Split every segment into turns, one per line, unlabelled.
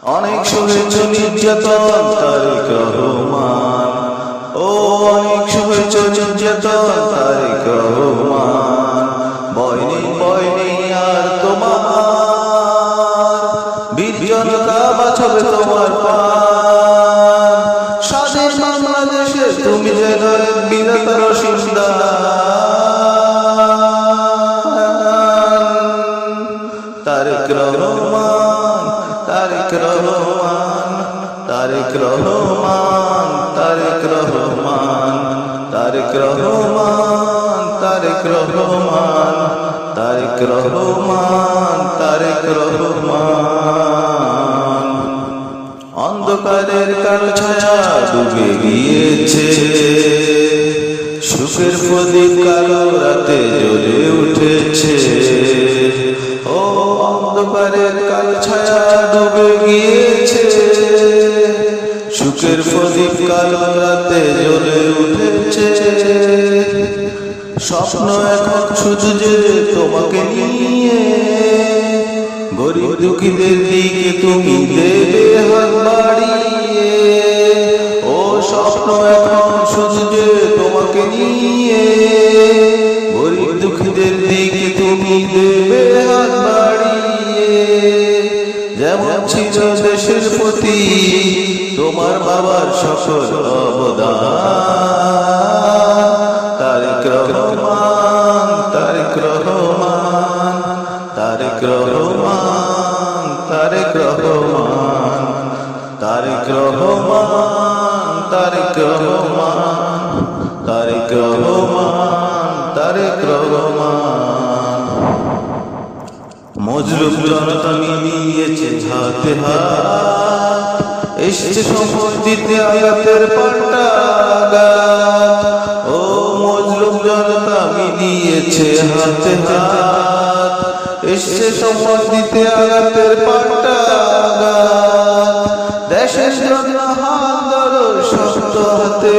অনেক শুনেছ নির্যাতন তারিক রহমান ও, অনেক শুনেছ নির্যাতন তারিক রহমান বয়নি বয়নি আর তোমার। বিজন বাছবে তোমার স্বাধীন বাংলাদেশে তুমি যেন বিধাতার সুন্দর রহমান। তারেক রহমান তারেক রহমান তারেক রহমান তারেক রহমান তারেক রহমান তারেক রহমান তারেক রহমান। অন্ধকারের কাল ছায়া ডুবে গিয়েছে। সুখের প্রদীপ কালো রাতে জ্বলে উঠেছে। অন্ধকারের কালো ছায়া ডুবে গিয়েছে। সুখের প্রদীপ কালো রাতে জ্বলে উঠেছে। স্বপ্ন এখন শুধু যে তোমাকে নিয়ে। গরিব দুঃখীদের দিকে তুমি দেবে হাত বাড়িয়ে। ও স্বপ্ন এখন শুধু যে তোমাকে নিয়ে। গরিব দুঃখীদের দিকে তুমি দেবে ছিল দেশের প্রতি। তোমার বাবার সকল অবদান। তারিক রহমান তারিক রহমান তারিক রহমান তারিক রহমান তারিক রহমান তারিক রহমান। মজলুম জনতা মিলিয়েছে হাতে হাত এসছে সম্পদ দিতে আয়াতের পাল্টা ও মজলুম জনতা মিলিয়েছে হাতে হাত। এসছে সম্পদ দিতে আয়াতের পাল্টা দেশের জন্য হাত ধরো শক্ত হাতে।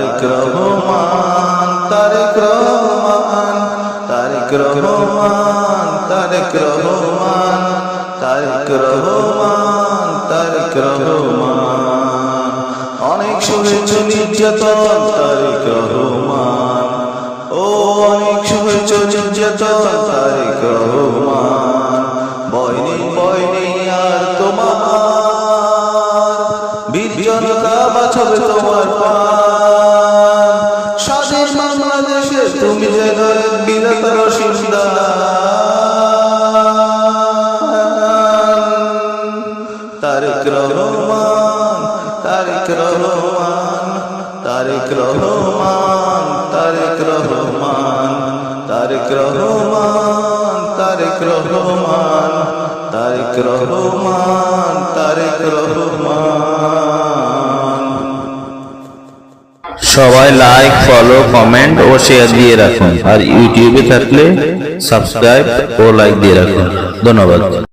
তারিক রহমান তারিক রহমান তারিক রহমান তারিক রহমান তারিক রহমান তারিক অনেক শুনেছ নির্যাতন তারিক রহমান। ও, অনেক শুনেছ নির্যাতন তারিক রহমান। ভয় নেই আর তোমার। বীর জনতা বাঁচাবে তোমার প্রাণ তারিক রহমান তারিক রহমান তারিক রহমান তারিক রহমান তারিক রহমান তারিক রহমান তারিক রহমান তারিক রহমান।
সবাই লাইক ফলো কমেন্ট ও শেয়ার দিয়ে রাখুন। আর ইউটিউবে থাকলে সাবস্ক্রাইব ও লাইক দিয়ে রাখুন। ধন্যবাদ।